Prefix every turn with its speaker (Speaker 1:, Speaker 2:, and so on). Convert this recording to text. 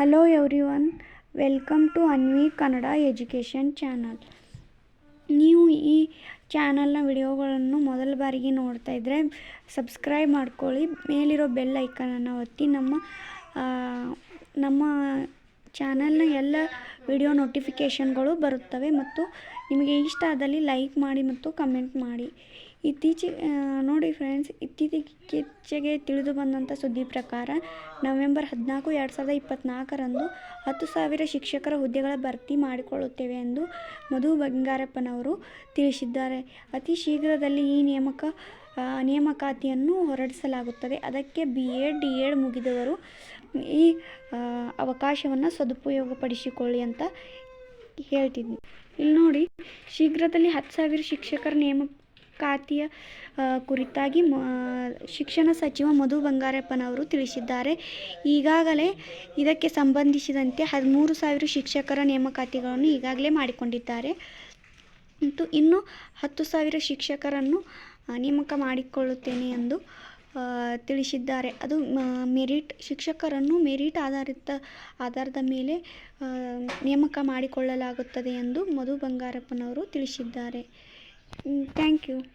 Speaker 1: Hello everyone welcome to Anvi Kannada education channel ನೀವು ಈ ಚಾನಲ್ನ ವಿಡಿಯೋಗಳನ್ನು ಮೊದಲ ಬಾರಿಗೆ ನೋಡ್ತಾ ಇದ್ದರೆ ಸಬ್ಸ್ಕ್ರೈಬ್ ಮಾಡ್ಕೊಳ್ಳಿ, ಮೇಲಿರೋ ಬೆಲ್ ಐಕನನ್ನು ಒತ್ತಿ ನಮ್ಮ ನಮ್ಮ ಚಾನಲ್ನ ಎಲ್ಲ ವಿಡಿಯೋ ನೋಟಿಫಿಕೇಷನ್ಗಳು ಬರುತ್ತವೆ ಮತ್ತು ನಿಮಗೆ ಇಷ್ಟ ಆದಲ್ಲಿ ಲೈಕ್ ಮಾಡಿ ಮತ್ತು ಕಮೆಂಟ್ ಮಾಡಿ. ಇತ್ತೀಚೆಗೆ ನೋಡಿ ಫ್ರೆಂಡ್ಸ್ ಇತ್ತೀಚೆಗೆ ತಿಳಿದು ಬಂದಂಥ ಸುದ್ದಿ ಪ್ರಕಾರ, ನವೆಂಬರ್ ಹದಿನಾಲ್ಕು ಎರಡು ಸಾವಿರದ ಇಪ್ಪತ್ತ್ನಾಲ್ಕರಂದು ಹತ್ತು ಸಾವಿರ ಶಿಕ್ಷಕರ ಹುದ್ದೆಗಳ ಭರ್ತಿ ಮಾಡಿಕೊಳ್ಳುತ್ತೇವೆ ಎಂದು ಮಧು ಬಂಗಾರಪ್ಪನವರು ತಿಳಿಸಿದ್ದಾರೆ. ಅತಿ ಶೀಘ್ರದಲ್ಲಿ ಈ ನೇಮಕ ನೇಮಕಾತಿಯನ್ನು ಹೊರಡಿಸಲಾಗುತ್ತದೆ. ಅದಕ್ಕೆ ಬಿ ಎಡ್ ಡಿ ಎಡ್ ಮುಗಿದವರು ಈ ಅವಕಾಶವನ್ನು ಸದುಪಯೋಗಪಡಿಸಿಕೊಳ್ಳಿ ಅಂತ ಹೇಳ್ತಿದ್ವಿ ಇಲ್ಲಿ ನೋಡಿ, ಶೀಘ್ರದಲ್ಲಿ ಹತ್ತು ಸಾವಿರ ಶಿಕ್ಷಕರ ನೇಮಕಾತಿಯ ಆ, ಕುರಿತಾಗಿ ಮ ಶಿಕ್ಷಣ ಸಚಿವ ಮಧು ಬಂಗಾರಪ್ಪನವರು ತಿಳಿಸಿದ್ದಾರೆ. ಈಗಾಗಲೇ ಇದಕ್ಕೆ ಸಂಬಂಧಿಸಿದಂತೆ ಹದಿಮೂರು ಸಾವಿರ ಶಿಕ್ಷಕರ ನೇಮಕಾತಿಗಳನ್ನು ಈಗಾಗಲೇ ಮಾಡಿಕೊಂಡಿದ್ದಾರೆ. ಮತ್ತು ಇನ್ನು ಹತ್ತು ಸಾವಿರ ಶಿಕ್ಷಕರನ್ನು ನೇಮಕ ಮಾಡಿಕೊಳ್ಳುತ್ತೇನೆ ಎಂದು ತಿಳಿಸಿದ್ದಾರೆ. ಅದು ಮೆರಿಟ್ ಶಿಕ್ಷಕರನ್ನು ಮೆರಿಟ್ ಆಧಾರಿತ ಆಧಾರದ ಮೇಲೆ ನೇಮಕ ಮಾಡಿಕೊಳ್ಳಲಾಗುತ್ತದೆ ಎಂದು ಮಧು ಬಂಗಾರಪ್ಪನವರು ತಿಳಿಸಿದ್ದಾರೆ. Mm, thank you.